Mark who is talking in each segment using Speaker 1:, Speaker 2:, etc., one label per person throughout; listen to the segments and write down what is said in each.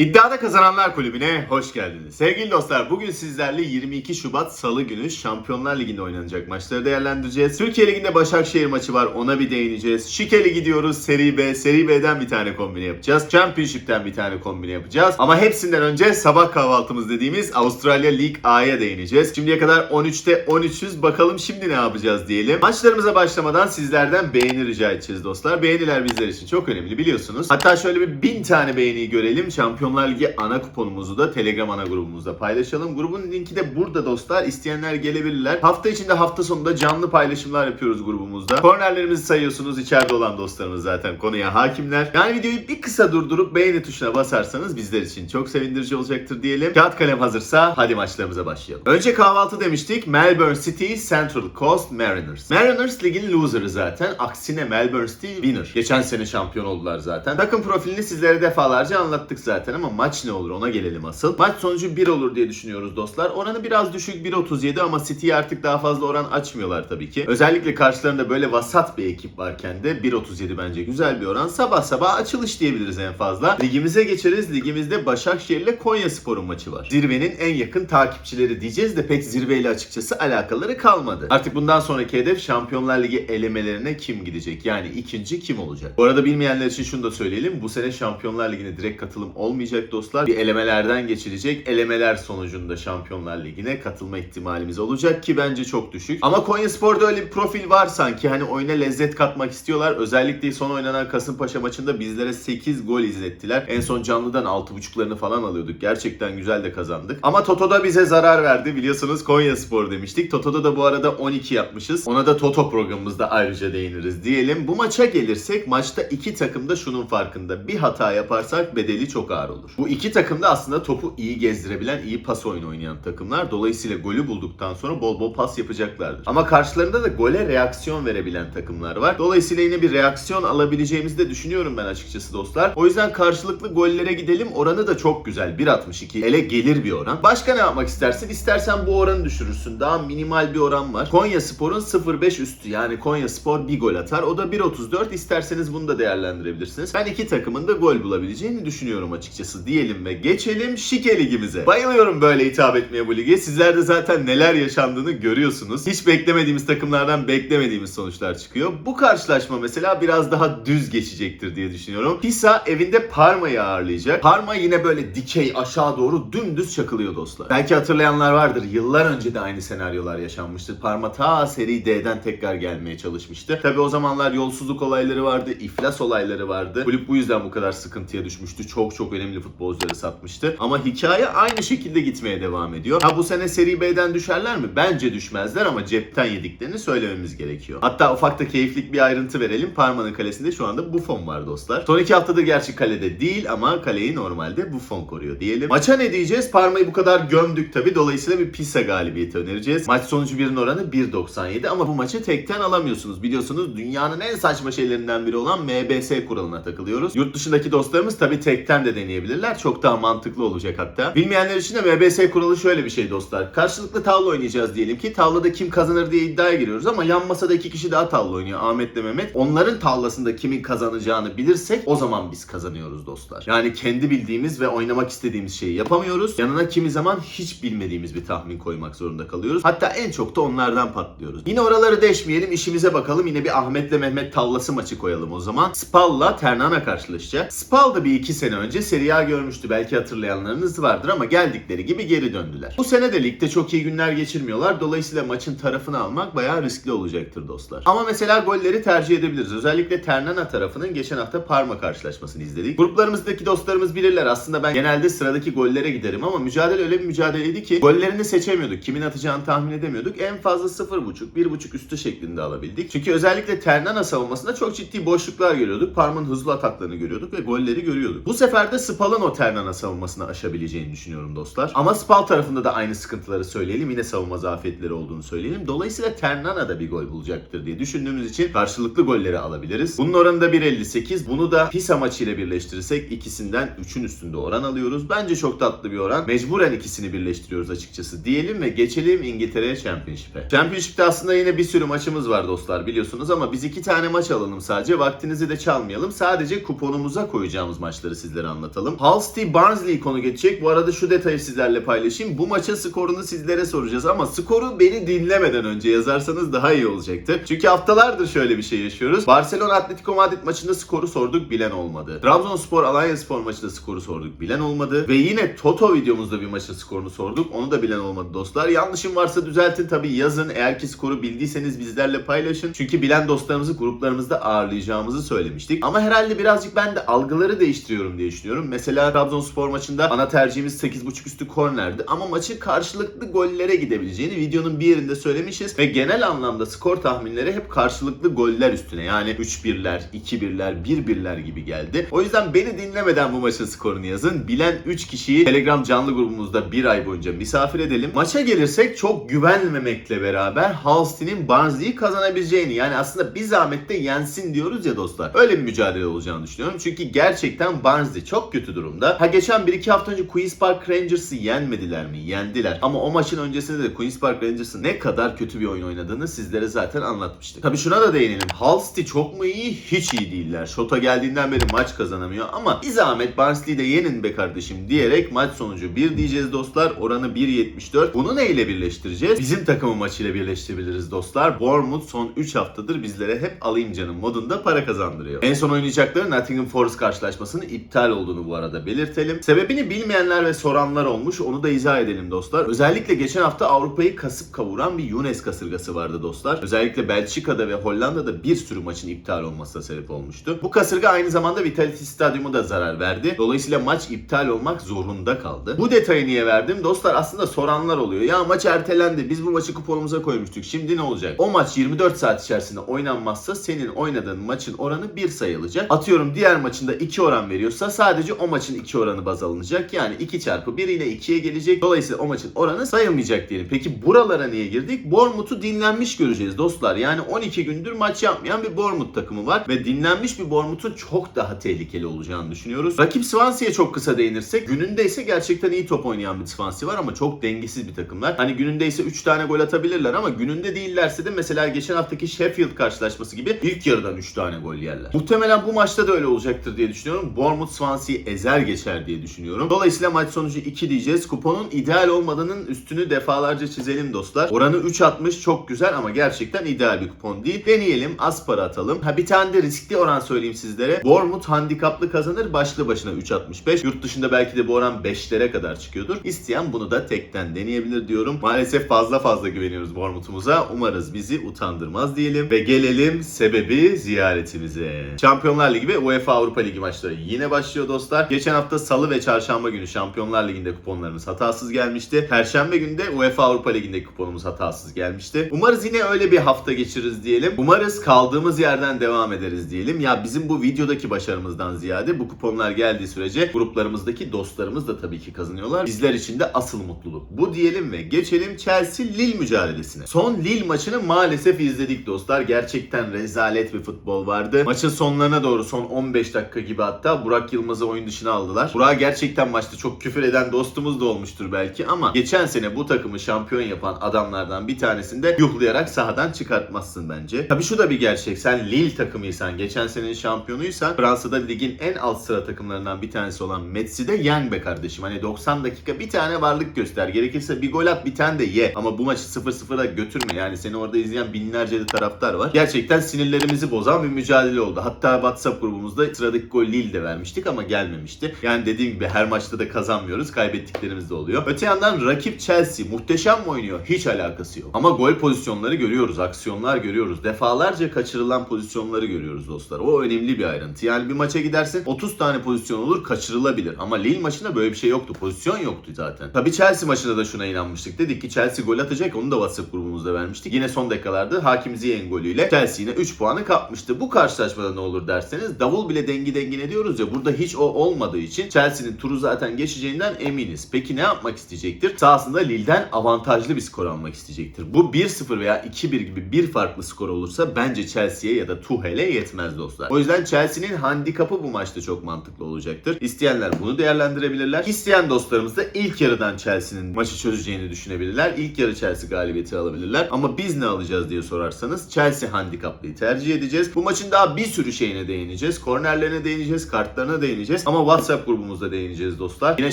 Speaker 1: İddiada Kazananlar Kulübü'ne hoş geldiniz. Sevgili dostlar bugün sizlerle 22 Şubat Salı günü Şampiyonlar Ligi'nde oynanacak maçları değerlendireceğiz. Türkiye Ligi'nde Başakşehir maçı var ona bir değineceğiz. Şike Ligi gidiyoruz Seri B. Seri B'den bir tane kombine yapacağız. Championship'ten bir tane kombine yapacağız. Ama hepsinden önce sabah kahvaltımız dediğimiz Avustralya Lig A'ya değineceğiz. Şimdiye kadar 13'te 13'üz. Bakalım şimdi ne yapacağız diyelim. Maçlarımıza başlamadan sizlerden beğeni rica edeceğiz dostlar. Beğeniler bizler için çok önemli biliyorsunuz. Hatta şöyle bir bin tane beğeniyi görelim. Şampiyonlar Ligi ana kuponumuzu da Telegram ana grubumuzda paylaşalım. Grubun linki de burada dostlar. İsteyenler gelebilirler. Hafta içinde hafta sonunda canlı paylaşımlar yapıyoruz grubumuzda. Kornerlerimizi sayıyorsunuz. İçeride olan dostlarımız zaten konuya hakimler. Yani videoyu bir kısa durdurup beğeni tuşuna basarsanız bizler için çok sevindirici olacaktır diyelim. Kağıt kalem hazırsa hadi maçlarımıza başlayalım. Önce kahvaltı demiştik. Melbourne City Central Coast Mariners. Mariners ligin loser'ı zaten. Aksine Melbourne City winner. Geçen sene şampiyon oldular zaten. Takım profilini sizlere defalarca anlattık zaten ama maç ne olur ona gelelim asıl. Maç sonucu 1 olur diye düşünüyoruz dostlar. Oranı biraz düşük 1.37 ama City'ye artık daha fazla oran açmıyorlar tabii ki. Özellikle karşılarında böyle vasat bir ekip varken de 1.37 bence güzel bir oran. Sabah sabah açılış diyebiliriz en fazla. Ligimize geçeriz. Ligimizde Başakşehir ile Konya Spor'un maçı var. Zirvenin en yakın takipçileri diyeceğiz de pek zirveyle açıkçası alakaları kalmadı. Artık bundan sonraki hedef Şampiyonlar Ligi elemelerine kim gidecek? Yani ikinci kim olacak? Bu arada bilmeyenler için şunu da söyleyelim. Bu sene Şampiyonlar Ligi'ne direkt katılım olmayacak dostlar. Bir elemelerden geçilecek. Elemeler sonucunda Şampiyonlar Ligi'ne katılma ihtimalimiz olacak ki bence çok düşük. Ama Konya Spor'da öyle bir profil var sanki. Hani oyuna lezzet katmak istiyorlar. Özellikle son oynanan Kasımpaşa maçında bizlere 8 gol izlettiler. En son canlıdan 6.5'larını falan alıyorduk. Gerçekten güzel de kazandık. Ama Toto'da bize zarar verdi. Biliyorsunuz Konya Spor demiştik. Toto'da da bu arada 12 yapmışız. Ona da Toto programımızda ayrıca değiniriz diyelim. Bu maça gelirsek maçta iki takım da şunun farkında. Bir hata yaparsak bedeli çok ağır olur. Bu iki takım da aslında topu iyi gezdirebilen, iyi pas oyunu oynayan takımlar. Dolayısıyla golü bulduktan sonra bol bol pas yapacaklardır. Ama karşılarında da gole reaksiyon verebilen takımlar var. Dolayısıyla yine bir reaksiyon alabileceğimizi de düşünüyorum ben açıkçası dostlar. O yüzden karşılıklı gollere gidelim. Oranı da çok güzel. 1.62. Ele gelir bir oran. Başka ne yapmak istersin? İstersen bu oranı düşürürsün. Daha minimal bir oran var. Konya Spor'un 0.5 üstü. Yani Konya Spor bir gol atar. O da 1.34. İsterseniz bunu da değerlendirebilirsiniz. Ben iki takımın da gol bulabileceğini düşünüyorum açıkçası diyelim ve geçelim Şike Ligimize. Bayılıyorum böyle hitap etmeye bu lige. Sizler de zaten neler yaşandığını görüyorsunuz. Hiç beklemediğimiz takımlardan beklemediğimiz sonuçlar çıkıyor. Bu karşılaşma mesela biraz daha düz geçecektir diye düşünüyorum. Pisa evinde Parma'yı ağırlayacak. Parma yine böyle dikey aşağı doğru dümdüz çakılıyor dostlar. Belki hatırlayanlar vardır. Yıllar önce de aynı senaryolar yaşanmıştı. Parma ta seri D'den tekrar gelmeye çalışmıştı. Tabi o zamanlar yolsuzluk olayları vardı, iflas olayları vardı. Kulüp bu yüzden bu kadar sıkıntıya düşmüştü. Çok çok önemli futbolcuları satmıştı. Ama hikaye aynı şekilde gitmeye devam ediyor. Ha bu sene seri B'den düşerler mi? Bence düşmezler ama cepten yediklerini söylememiz gerekiyor. Hatta ufakta keyiflik bir ayrıntı verelim. Parma'nın kalesinde şu anda Buffon var dostlar. Son iki haftadır gerçi kalede değil ama kaleyi normalde Buffon koruyor diyelim. Maça ne diyeceğiz? Parma'yı bu kadar gömdük tabi. Dolayısıyla bir Pisa galibiyeti önereceğiz. Maç sonucu birin oranı 1.97 ama bu maçı tekten alamıyorsunuz. Biliyorsunuz dünyanın en saçma şeylerinden biri olan MBS kuralına takılıyoruz. Yurt dışındaki dostlarımız tabi tekten de deneyebilirler. Çok daha mantıklı olacak hatta. Bilmeyenler için de MBS kuralı şöyle bir şey dostlar. Karşılıklı tavla oynayacağız diyelim ki. Tavlada kim kazanır diye iddiaya giriyoruz ama yan masada iki kişi daha tavla oynuyor. Ahmet'le Mehmet. Onların tavlasında kimin kazanacağını bilirsek o zaman biz kazanıyoruz dostlar. Yani kendi bildiğimiz ve oynamak istediğimiz şeyi yapamıyoruz. Yanına kimi zaman hiç bilmediğimiz bir tahmin koymak zorunda kalıyoruz. Hatta en çok da onlardan patlıyoruz. Yine oraları deşmeyelim işimize bakalım. Yine bir Ahmet'le Mehmet tavlası maçı koyalım o zaman. Spal'la Ternana karşılaşacak. Spal da bir iki sene önce Serie A görmüştü. Belki hatırlayanlarınız vardır ama geldikleri gibi geri döndüler. Bu sene de ligde çok iyi günler geçirmiyorlar. Dolayısıyla maçın tarafını almak bayağı riskli olacaktır dostlar. Ama mesela golleri tercih edebiliriz. Özellikle Ternana tarafının geçen hafta Parma karşılaşmasını izledik. Gruplarımızdaki dostlarımız bilirler. Aslında ben genelde sıradaki gollere giderim ama mücadele öyle bir mücadeleydi ki gollerini seçemiyorduk. Kimin atacağını tahmin edemiyorduk. En fazla 0.5, 1.5 üstü şeklinde alabildik. Çünkü özellikle Ternana savunmasında çok ciddi boşluklar görüyorduk. Parma'nın hızlı ataklarını görüyorduk ve golleri görüyorduk. Bu sefer de Spal'ın o Ternana savunmasını aşabileceğini düşünüyorum dostlar. Ama Spal tarafında da aynı sıkıntıları söyleyelim. Yine savunma zafiyetleri olduğunu söyleyelim. Dolayısıyla Ternana da bir gol bulacaktır diye düşündüğümüz için karşılıklı golleri alabiliriz. Bunun oranı da 1.58. Bunu da Pisa maçıyla birleştirirsek ikisinden 3'ün üstünde oran alıyoruz. Bence çok tatlı bir oran. Mecburen ikisini birleştiriyoruz açıkçası diyelim ve geçelim İngiltere Championship'e. Championship'te aslında yine bir sürü maçımız var dostlar biliyorsunuz ama biz iki tane maç alalım sadece. Vaktinizi de çalmayalım. Sadece kuponumuza koyacağımız maçları sizlere anlatalım. Atalım. Hull City Barnsley konu geçecek. Bu arada şu detayı sizlerle paylaşayım. Bu maçın skorunu sizlere soracağız ama skoru beni dinlemeden önce yazarsanız daha iyi olacaktır. Çünkü haftalardır şöyle bir şey yaşıyoruz. Barcelona Atletico Madrid maçında skoru sorduk bilen olmadı. Trabzonspor Alanya Spor maçında skoru sorduk bilen olmadı. Ve yine Toto videomuzda bir maçın skorunu sorduk. Onu da bilen olmadı dostlar. Yanlışım varsa düzeltin tabi yazın. Eğer ki skoru bildiyseniz bizlerle paylaşın. Çünkü bilen dostlarımızı gruplarımızda ağırlayacağımızı söylemiştik. Ama herhalde birazcık ben de algıları değiştiriyorum diye düşünüyorum. Mesela Trabzonspor maçında ana tercihimiz 8.5 üstü kornerdi. Ama maçın karşılıklı gollere gidebileceğini videonun bir yerinde söylemişiz. Ve genel anlamda skor tahminleri hep karşılıklı goller üstüne. Yani 3-1'ler, 2-1'ler, 1-1'ler gibi geldi. O yüzden beni dinlemeden bu maçın skorunu yazın. Bilen 3 kişiyi Telegram canlı grubumuzda bir ay boyunca misafir edelim. Maça gelirsek çok güvenmemekle beraber Hull City'nin Barnsley'i kazanabileceğini yani aslında bir zahmette yensin diyoruz ya dostlar. Öyle bir mücadele olacağını düşünüyorum. Çünkü gerçekten Barnsley çok kötü durumda. Ha geçen 1-2 hafta önce Queen's Park Rangers'ı yenmediler mi? Yendiler. Ama o maçın öncesinde de Queen's Park Rangers'ın ne kadar kötü bir oyun oynadığını sizlere zaten anlatmıştık. Tabi şuna da değinelim. Hull City çok mu iyi? Hiç iyi değiller. Şota geldiğinden beri maç kazanamıyor ama bir zahmet Barnsley'i de yenin be kardeşim diyerek maç sonucu 1 diyeceğiz dostlar. Oranı 1.74. Bunu neyle birleştireceğiz? Bizim takımın maçıyla birleştirebiliriz dostlar. Bournemouth son 3 haftadır bizlere hep alayım canım modunda para kazandırıyor. En son oynayacakları Nottingham Forest karşılaşmasının iptal olduğunu bu arada belirtelim. Sebebini bilmeyenler ve soranlar olmuş. Onu da izah edelim dostlar. Özellikle geçen hafta Avrupa'yı kasıp kavuran bir Younes kasırgası vardı dostlar. Özellikle Belçika'da ve Hollanda'da bir sürü maçın iptal olmasına sebep olmuştu. Bu kasırga aynı zamanda Vitality Stadyumu da zarar verdi. Dolayısıyla maç iptal olmak zorunda kaldı. Bu detayı niye verdim? Dostlar aslında soranlar oluyor. Ya maç ertelendi. Biz bu maçı kuponumuza koymuştuk. Şimdi ne olacak? O maç 24 saat içerisinde oynanmazsa senin oynadığın maçın oranı 1 sayılacak. Atıyorum diğer maçında 2 oran veriyorsa sadece o maçın 2 oranı baz alınacak. Yani 2 çarpı 1 ile 2'ye gelecek. Dolayısıyla o maçın oranı sayılmayacak diyelim. Peki buralara niye girdik? Bournemouth'u dinlenmiş göreceğiz dostlar. Yani 12 gündür maç yapmayan bir Bournemouth takımı var. Ve dinlenmiş bir Bournemouth'un çok daha tehlikeli olacağını düşünüyoruz. Rakip Swansea'ya çok kısa değinirsek gününde ise gerçekten iyi top oynayan bir Swansea var ama çok dengesiz bir takımlar. Hani gününde ise 3 tane gol atabilirler ama gününde değillerse de mesela geçen haftaki Sheffield karşılaşması gibi ilk yarıdan 3 tane gol yerler. Muhtemelen bu maçta da öyle olacaktır diye düşünüyorum. Bournemouth Swansea'yı ezer geçer diye düşünüyorum. Dolayısıyla maç sonucu 2 diyeceğiz. Kuponun ideal olmadığının üstünü defalarca çizelim dostlar. Oranı 3.60 çok güzel ama gerçekten ideal bir kupon değil. Deneyelim az para atalım. Ha bir tane de riskli oran söyleyeyim sizlere. Bournemouth handikaplı kazanır başlı başına 3.65. Yurt dışında belki de bu oran 5'lere kadar çıkıyordur. İsteyen bunu da tekten deneyebilir diyorum. Maalesef fazla fazla güveniyoruz Bournemouth'umuza. Umarız bizi utandırmaz diyelim. Ve gelelim sebebi ziyaretimize. Şampiyonlar Ligi ve UEFA Avrupa Ligi maçları yine başlıyor dostlar. Geçen hafta salı ve çarşamba günü Şampiyonlar Ligi'nde kuponlarımız hatasız gelmişti. Perşembe günü de UEFA Avrupa Ligi'ndeki kuponumuz hatasız gelmişti. Umarız yine öyle bir hafta geçiririz diyelim. Umarız kaldığımız yerden devam ederiz diyelim. Ya bizim bu videodaki başarımızdan ziyade bu kuponlar geldiği sürece gruplarımızdaki dostlarımız da tabii ki kazanıyorlar. Bizler için de asıl mutluluk. Bu diyelim ve geçelim Chelsea Lille mücadelesine. Son Lille maçını maalesef izledik dostlar. Gerçekten rezalet bir futbol vardı. Maçın sonlarına doğru son 15 dakika gibi hatta Burak Yılmaz'ı oyun dışına aldılar. Burak gerçekten maçta çok küfür eden dostumuz da olmuştur belki ama geçen sene bu takımı şampiyon yapan adamlardan bir tanesini de yuhlayarak sahadan çıkartmazsın bence. Tabii şu da bir gerçek. Sen Lille takımıysan, geçen senenin şampiyonuysan Fransa'da ligin en alt sıra takımlarından bir tanesi olan Metz'i de yen be kardeşim. Hani 90 dakika bir tane varlık göster. Gerekirse bir gol at bir tane de ye. Ama bu maçı 0-0'a götürme. Yani seni orada izleyen binlerce de taraftar var. Gerçekten sinirlerimizi bozan bir mücadele oldu. Hatta WhatsApp grubumuzda sıradaki gol Lille de vermiştik ama gelmemişti. Yani dediğim gibi her maçta da kazanmıyoruz. Kaybettiklerimiz de oluyor. Öte yandan rakip Chelsea muhteşem mi oynuyor? Hiç alakası yok. Ama gol pozisyonları görüyoruz. Aksiyonlar görüyoruz. Defalarca kaçırılan pozisyonları görüyoruz dostlar. O önemli bir ayrıntı. Yani bir maça gidersin 30 tane pozisyon olur kaçırılabilir. Ama Lille maçında böyle bir şey yoktu. Pozisyon yoktu zaten. Tabii Chelsea maçında da şuna inanmıştık. Dedik ki Chelsea gol atacak. Onu da WhatsApp grubumuzda vermiştik. Yine son dakikalarda Hakim Ziyech golüyle Chelsea yine 3 puanı kapmıştı. Bu karşılaşmada ne olur derseniz davul bile dengi dengine diyoruz ya burada hiç o olmadığı için Chelsea'nin turu zaten geçeceğinden eminiz. Peki ne yapmak isteyecektir? Sahasında Lille'den avantajlı bir skor almak isteyecektir. Bu 1-0 veya 2-1 gibi bir farklı skor olursa bence Chelsea'ye ya da Tuchel'e yetmez dostlar. O yüzden Chelsea'nin handikapı bu maçta çok mantıklı olacaktır. İsteyenler bunu değerlendirebilirler. İsteyen dostlarımız da ilk yarıdan Chelsea'nin maçı çözeceğini düşünebilirler. İlk yarı Chelsea galibiyeti alabilirler. Ama biz ne alacağız diye sorarsanız Chelsea handikaplıyı tercih edeceğiz. Bu maçın daha bir sürü şeyine değineceğiz. Kornerlerine değineceğiz, kartlarına değineceğiz. Ama WhatsApp grubumuzda değineceğiz dostlar. Yine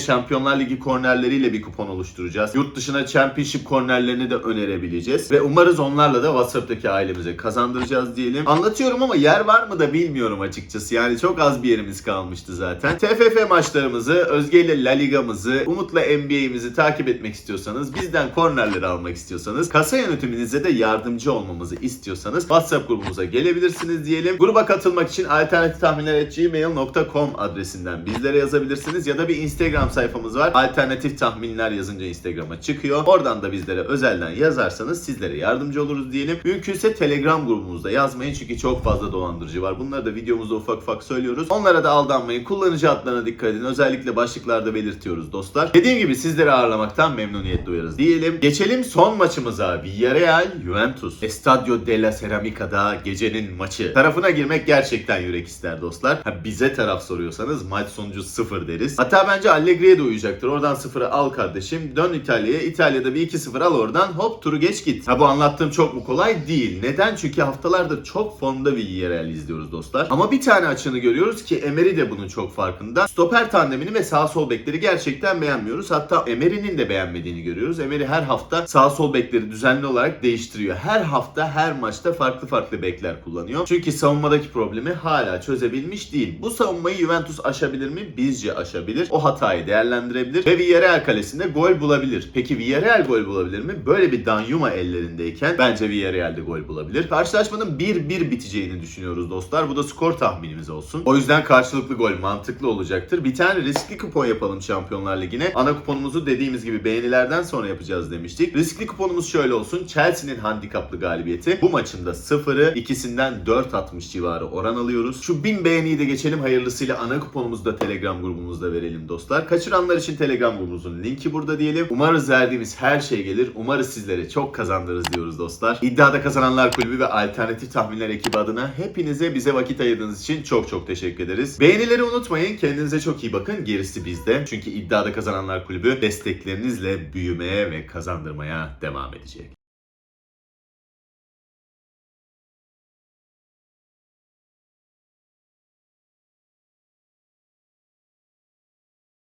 Speaker 1: Şampiyonlar Ligi kornerleriyle bir kupon oluşturacağız. Yurt dışına Championship kornerlerini de önerebileceğiz. Ve umarız onlarla da WhatsApp'taki ailemize kazandıracağız diyelim. Anlatıyorum ama yer var mı da bilmiyorum açıkçası. Yani çok az bir yerimiz kalmıştı zaten. TFF maçlarımızı, Özge ile La Liga'mızı, Umut'la NBA'imizi takip etmek istiyorsanız, bizden kornerleri almak istiyorsanız, kasa yönetiminize de yardımcı olmamızı istiyorsanız WhatsApp grubumuza gelebilirsiniz diyelim. Gruba katılmak için alternatifthahminler.gmail.com adresinden bizlere yazabilirsiniz ya da bir Instagram sayfamız var. Alternatif tahminler yazınca Instagram'a çıkıyor. Oradan da bizlere özelden yazarsanız sizlere yardımcı oluruz diyelim. Mümkünse Telegram grubumuzda yazmayın çünkü çok fazla dolandırıcı var. Bunları da videomuzda ufak ufak söylüyoruz. Onlara da aldanmayın. Kullanıcı adlarına dikkat edin. Özellikle başlıklarda belirtiyoruz dostlar. Dediğim gibi sizleri ağırlamaktan memnuniyet duyarız diyelim. Geçelim son maçımıza. Villarreal Juventus. Estadio della Ceramica'da gecenin maçı. Tarafına girmek gerçekten yürek ister dostlar. Ha, bize taraf soruyorsanız maç sonucu 0 deriz. Hatta bence Allegri'ye de uyacaktır. Oradan 0'ı al kardeşim. Dön İtalya'ya. İtalya'da bir 2-0 al oradan. Hop turu geç git. Ha bu anlattığım çok mu kolay? Değil. Neden? Çünkü haftalardır çok formda Villarreal izliyoruz dostlar. Ama bir tane açığını görüyoruz ki Emery de bunun çok farkında. Stoper tandemini ve sağ sol bekleri gerçekten beğenmiyoruz. Hatta Emery'nin de beğenmediğini görüyoruz. Emery her hafta sağ sol bekleri düzenli olarak değiştiriyor. Her hafta her maçta farklı farklı bekler kullanıyor. Çünkü savunmadaki problemi hala çözebilmiş değil. Bu savunmayı Juventus aşabilir mi? Bizce aşabilir. O hatayı değerlendirebilir ve Villarreal kalesinde gol bulabilir. Peki Villarreal gol bulabilir mi? Böyle bir Danyuma ellerindeyken bence Villarreal de gol bulabilir. Karşılaşmanın 1-1 biteceğini düşünüyoruz dostlar. Bu da skor tahminimiz olsun. O yüzden karşılıklı gol mantıklı olacaktır. Bir tane riskli kupon yapalım Şampiyonlar Ligi'ne. Ana kuponumuzu dediğimiz gibi beğenilerden sonra yapacağız demiştik. Riskli kuponumuz şöyle olsun. Chelsea'nin handikaplı galibiyeti. Bu maçında 0'ı ikisinden 4.60 civarı oran alıyoruz. Şu 1000 beğeniyi de geçelim hayırlısıyla ana kuponumuzu da Telegram grubumuzda verelim dostlar. Kaçıranlar için Telegram grubumuzun linki burada diyelim. Umarız verdiğimiz her şey gelir. Umarız sizlere çok kazandırırız diyoruz dostlar. İddiada Kazananlar Kulübü ve Alternatif Tahminler ekibi adına hepinize bize vakit ayırdığınız için çok çok teşekkür ederiz. Beğenileri unutmayın. Kendinize çok iyi bakın. Gerisi bizde. Çünkü İddiada Kazananlar Kulübü desteklerinizle büyümeye ve kazandırmaya devam edecek.